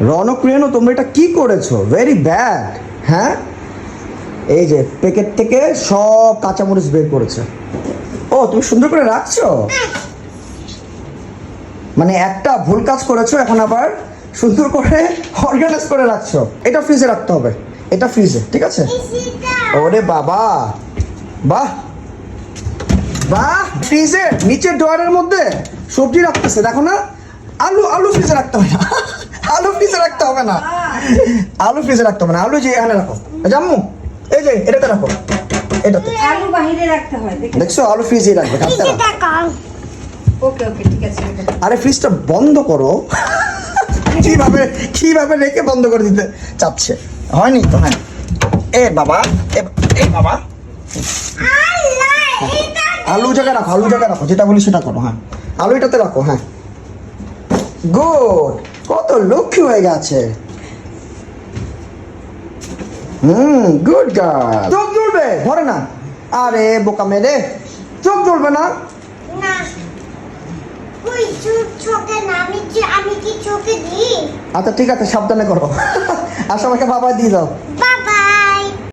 Raunak Reno তোমরা এটা কি করেছ? ভেরি ব্যাড হ্যাঁ? এই যে প্যাকেট থেকে সব কাঁচামরিচ বের করেছে। ও তুমি সুন্দর করে রাখছো? মানে একটা ভুল কাজ করেছ এখন আবার সুন্দর করে অর্গানাইজ করে রাখছো। এটা ফ্রিজে রাখতে হবে। এটা ফ্রিজে ঠিক আছে? ওরে বাবা! বাহ! বাহ! ফ্রিজের নিচের ড্রয়ারের মধ্যে সবজি রাখতেছে। দেখো না আলু আলু ফ্রিজে রাখতে হবে না। ফ্রিজে রাখতে হবে না। আলু ফ্রিজে রাখতে হবে না। আলু যে এখানে রাখো। জাম্মু এই যে এটাতে রাখো। এটাতে। আলু বাহিরে রাখতে হয় দেখছ? আলু ফ্রিজে রাখবে কাটতে ওকে ওকে ঠিক আছে আরে ফ্রিজটা বন্ধ করো। কীভাবে কীভাবে রেখে বন্ধ করে দিতে চাচ্ছে? হয়নি তো হ্যাঁ এ বাবা এ এ বাবা। আলু জায়গায় রাখো আলু জায়গায় রাখো। যেটা বলি সেটা করো হ্যাঁ। আলু এটাতে রাখো হ্যাঁ। গুড। কত লক্ষ্মী হয়ে গেছে। হুম গুড গার্ল চোখ জ্বলবে? ধরে না। আরে বোকা মেরে চোখ জ্বলবে না? আচ্ছা ঠিক আছে সাবধানে করো। আর সবাইকে বাবা দিয়ে দাও।